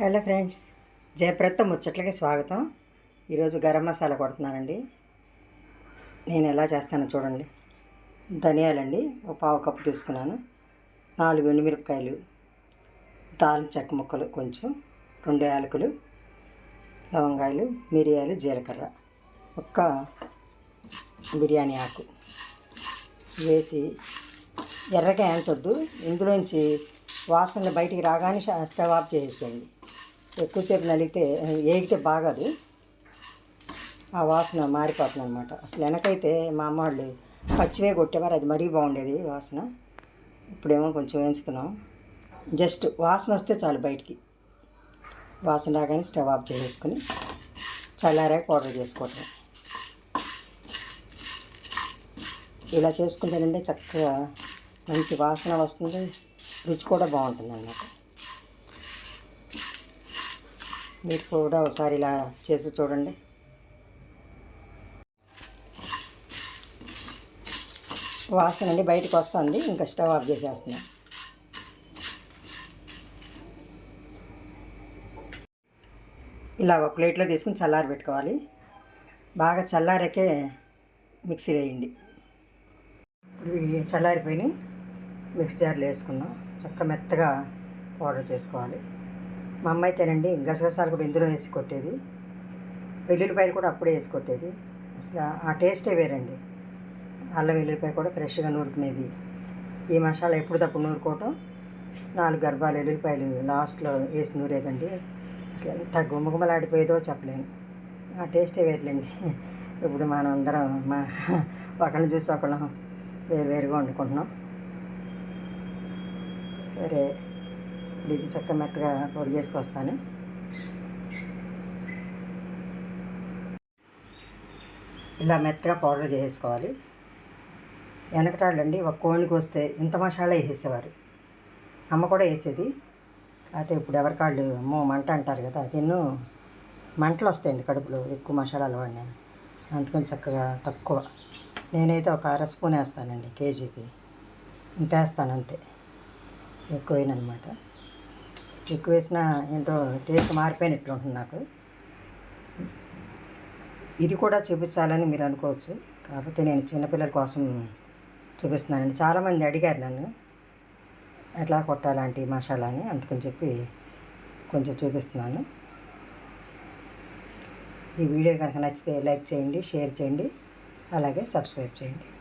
Hello friends జయప్రత ముచ్చట్లకి స్వాగతం. ఈరోజు గరం మసాలా కొడుతున్నానండి. నేను ఎలా చేస్తానో చూడండి. ధనియాలండి ఒక పావు కప్పు తీసుకున్నాను. నాలుగు ఎండుమిరపకాయలు దాల్చిన చెక్క ముక్కలు కొంచెం రెండు యాలకులు లవంగాయలు మిరియాలు జీలకర్ర ఒక్క బిర్యానీ ఆకు. వేసి ఎర్రగా ఏంచొద్దు ఇందులోంచి వాసన బయటికి రాగానే స్టవ్ ఆఫ్ చేసేయండి. ఎక్కువసేపు నలిగితే ఏగితే బాగదు. ఆ వాసన మారిపోతుంది అనమాట అసలు వెనకైతే మా అమ్మ వాళ్ళు పచ్చివే కొట్టేవారు అది మరీ బాగుండేది వాసన. ఇప్పుడేమో కొంచెం వేయించుతున్నాం. జస్ట్ వాసన వస్తే చాలు బయటికి. వాసన రాగానే స్టవ్ ఆఫ్ చేసేసుకుని చల్లారాక పౌడర్ చేసుకోవటం. ఇలా చేసుకుంటేనంటే చక్కగా మంచి వాసన వస్తుంది. రుచి కూడా బాగుంటుంది అన్నమాట మీరు కూడా ఒకసారి ఇలా చేసి చూడండి. వాసన అండి బయటకు వస్తుంది ఇంకా స్టవ్ ఆఫ్ చేసేస్తున్నా. ఇలా ఒక ప్లేట్లో తీసుకుని చల్లారి పెట్టుకోవాలి. బాగా చల్లారకే మిక్సీ వేయండి. ఇప్పుడు చల్లారిపోయినాయి. మిక్స్ జార్లు వేసుకున్నాం. చక్క మెత్తగా పౌడర్ చేసుకోవాలి. మా అమ్మ అయితేనండి గసగసాలు కూడా ఇందులో వేసి కొట్టేది. వెల్లుల్లిపాయలు కూడా అప్పుడే వేసి కొట్టేది. అసలు ఆ టేస్టే వేరండి. అల్లం వెల్లుల్లిపాయ కూడా ఫ్రెష్గా నూరుకునేది. ఈ మసాలా ఎప్పుడు తప్పు నూరుకోవటం? నాలుగు గర్భాలు వెల్లుల్లిపాయలు లాస్ట్లో వేసి నూరేదండి. అసలు ఎంత గుమ్మగుమ్మలాడిపోయేదో చెప్పలేను. ఆ టేస్టే వేరులేండి. ఇప్పుడు మనం అందరం మా ఒకళ్ళని చూసి ఒకళ్ళం వేరు వేరుగా వండుకుంటున్నాం. సరే ఇది చక్క మెత్తగా పొడి చేసుకొస్తాను. ఇలా మెత్తగా పౌడర్ చేసేసుకోవాలి. వెనకటాళ్ళండి ఒక కోడికి వస్తే ఇంత మసాలా వేసేసేవారు. అమ్మ కూడా వేసేది. అయితే ఇప్పుడు ఎవరికాళ్ళు మో మంట అంటారు కదా తిన్ను మంటలు వస్తాయండి కడుపులో ఎక్కువ మసాలాలు వాడినా. అందుకని చక్కగా తక్కువ. నేనైతే ఒక అర స్పూన్ వేస్తానండి కేజీకి. ఇంత వేస్తాను అంతే. ఎక్కువైనమాట ఎక్కువ వేసిన ఏంటో టేస్ట్ మారిపోయినట్టు ఉంటుంది నాకు. ఇది కూడా చూపించాలని మీరు అనుకోవచ్చు. కాకపోతే నేను చిన్నపిల్లల కోసం చూపిస్తున్నానండి. చాలామంది అడిగారు నన్ను ఎట్లా కొట్టాలంటే మసాలా అని? అందుకని చెప్పి కొంచెం చూపిస్తున్నాను. ఈ వీడియో కనుక నచ్చితే లైక్ చేయండి షేర్ చేయండి అలాగే సబ్స్క్రైబ్ చేయండి.